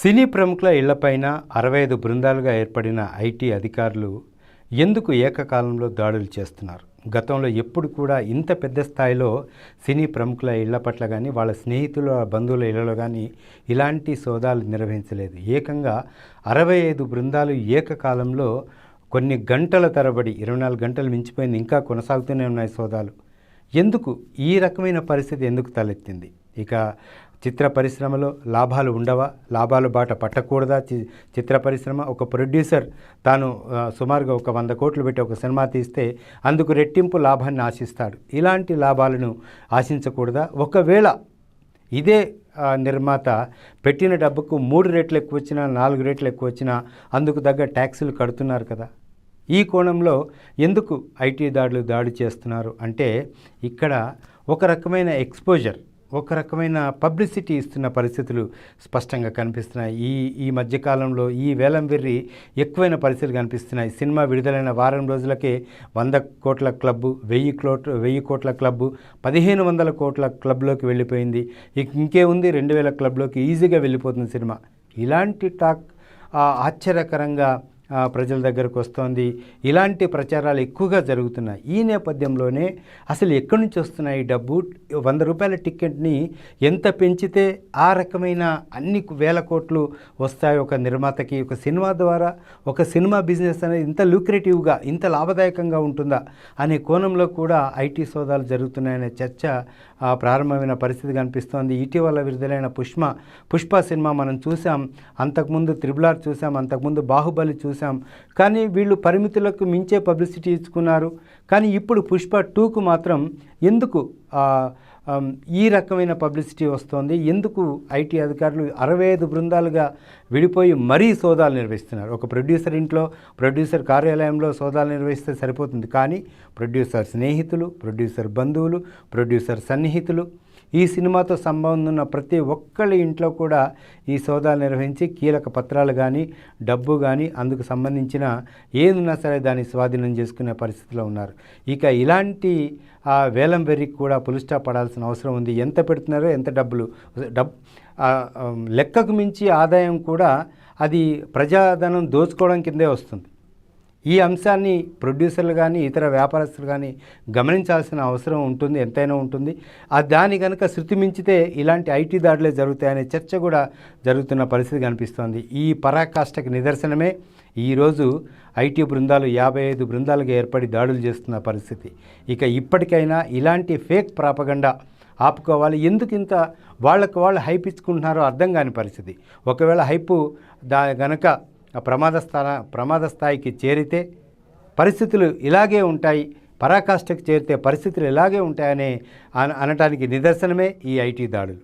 సినీ ప్రముఖుల ఇళ్ళపైన అరవై ఐదు బృందాలుగా ఏర్పడిన ఐటీ అధికారులు ఎందుకు ఏకకాలంలో దాడులు చేస్తున్నారు? గతంలో ఎప్పుడు కూడా ఇంత పెద్ద స్థాయిలో సినీ ప్రముఖుల ఇళ్ళ పట్ల కానీ వాళ్ళ స్నేహితుల బంధువుల ఇళ్ళలో కానీ ఇలాంటి సోదాలు నిర్వహించలేదు. ఏకంగా అరవై ఐదు బృందాలు ఏకకాలంలో కొన్ని గంటల తరబడి ఇరవై నాలుగు గంటలు మించిపోయింది ఇంకా కొనసాగుతూనే ఉన్నాయి సోదాలు. ఎందుకు? ఈ రకమైన పరిస్థితి ఎందుకు తలెత్తింది? ఇక చిత్ర పరిశ్రమలో లాభాలు ఉండవా? లాభాలు బాట పట్టకూడదా? చి- చిత్ర పరిశ్రమ ఒక ప్రొడ్యూసర్ తాను సుమారుగా ఒక వంద కోట్లు పెట్టి ఒక సినిమా తీస్తే అందుకు రెట్టింపు లాభాన్ని ఆశిస్తాడు. ఇలాంటి లాభాలను ఆశించకూడదా? ఒకవేళ ఇదే నిర్మాత పెట్టిన డబ్బుకు మూడు రేట్లు ఎక్కువ వచ్చినా నాలుగు రేట్లు ఎక్కువ వచ్చినా అందుకు తగ్గ ట్యాక్సులు కడుతున్నారు కదా. ఈ కోణంలో ఎందుకు ఐటీ దాడులు దాడి చేస్తున్నారు? అంటే ఇక్కడ ఒక రకమైన ఎక్స్పోజర్ ఒక రకమైన పబ్లిసిటీ ఇస్తున్న పరిస్థితులు స్పష్టంగా కనిపిస్తున్నాయి. ఈ ఈ మధ్యకాలంలో ఈ వేలం వెర్రి ఎక్కువైన పరిస్థితులు కనిపిస్తున్నాయి. సినిమా విడుదలైన వారం రోజులకే వంద కోట్ల క్లబ్బు వెయ్యి కోట్ల వెయ్యి కోట్ల క్లబ్బు పదిహేను వందల కోట్ల క్లబ్లోకి వెళ్ళిపోయింది. ఇంకే ఉంది రెండు వేల క్లబ్లోకి ఈజీగా వెళ్ళిపోతుంది సినిమా. ఇలాంటి టాక్ ఆశ్చర్యకరంగా ప్రజల దగ్గరకు వస్తోంది. ఇలాంటి ప్రచారాలు ఎక్కువగా జరుగుతున్నాయి. ఈ నేపథ్యంలోనే అసలు ఎక్కడి నుంచి వస్తున్నాయి డబ్బు? వంద రూపాయల టికెట్ని ఎంత పెంచితే ఆ రకమైన అన్ని వేల కోట్లు వస్తాయి ఒక నిర్మాతకి? ఒక సినిమా ద్వారా ఒక సినిమా బిజినెస్ అనేది ఇంత లూక్రేటివ్గా ఇంత లాభదాయకంగా ఉంటుందా? అనే కోణంలో కూడా ఐటీ సోదాలు జరుగుతున్నాయనే చర్చ ప్రారంభమైన పరిస్థితి కనిపిస్తోంది. ఇటీవల విడుదలైన పుష్ప పుష్ప సినిమా మనం చూసాం అంతకుముందు త్రిబులార్ చూసాం అంతకుముందు బాహుబలి చూసాం కానీ వీళ్ళు పరిమితులకు మించే పబ్లిసిటీ ఇచ్చుకున్నారు. కానీ ఇప్పుడు పుష్ప టూకు మాత్రం ఎందుకు ఈ రకమైన పబ్లిసిటీ వస్తోంది? ఎందుకు ఐటీ అధికారులు అరవై ఐదు బృందాలుగా విడిపోయి మరీ సోదాలు నిర్వహిస్తున్నారు? ఒక ప్రొడ్యూసర్ ఇంట్లో ప్రొడ్యూసర్ కార్యాలయంలో సోదాలు నిర్వహిస్తే సరిపోతుంది. కానీ ప్రొడ్యూసర్ స్నేహితులు ప్రొడ్యూసర్ బంధువులు ప్రొడ్యూసర్ సన్నిహితులు ఈ సినిమాతో సంబంధం ఉన్న ప్రతి ఒక్కళ్ళ ఇంట్లో కూడా ఈ సోదాలు నిర్వహించి కీలక పత్రాలు కానీ డబ్బు కానీ అందుకు సంబంధించిన ఏదున్నా సరే దాన్ని స్వాధీనం చేసుకునే పరిస్థితిలో ఉన్నారు. ఇక ఇలాంటి ఆ వేలం వెర్రికి కూడా పులిస్టా పడాల్సిన అవసరం ఉంది. ఎంత పెడుతున్నారో ఎంత డబ్బులు? డబ్ లెక్కకు మించి ఆదాయం కూడా అది ప్రజాధనం దోచుకోవడం కిందే వస్తుంది. ఈ అంశాన్ని ప్రొడ్యూసర్లు కానీ ఇతర వ్యాపారస్తులు కానీ గమనించాల్సిన అవసరం ఉంటుంది ఎంతైనా ఉంటుంది. ఆ దాని కనుక శృతి మించితే ఇలాంటి ఐటీ దాడులే జరుగుతాయనే చర్చ కూడా జరుగుతున్న పరిస్థితి కనిపిస్తోంది. ఈ పరాకాష్ఠకి నిదర్శనమే ఈరోజు ఐటీ బృందాలు యాభై ఐదు బృందాలుగా ఏర్పడి దాడులు చేస్తున్న పరిస్థితి. ఇక ఇప్పటికైనా ఇలాంటి ఫేక్ ప్రాపగండా ఆపుకోవాలి. ఎందుకు ఇంత వాళ్ళకు వాళ్ళు హైప్ ఇచ్చుకుంటున్నారో అర్థం కాని పరిస్థితి. ఒకవేళ హైపు దా గనక ప్రమాద స్థాన ప్రమాద స్థాయికి చేరితే పరిస్థితులు ఇలాగే ఉంటాయి పరాకాష్ఠకు చేరితే పరిస్థితులు ఇలాగే ఉంటాయనే అన అనటానికి నిదర్శనమే ఈ ఐటీ దాడులు.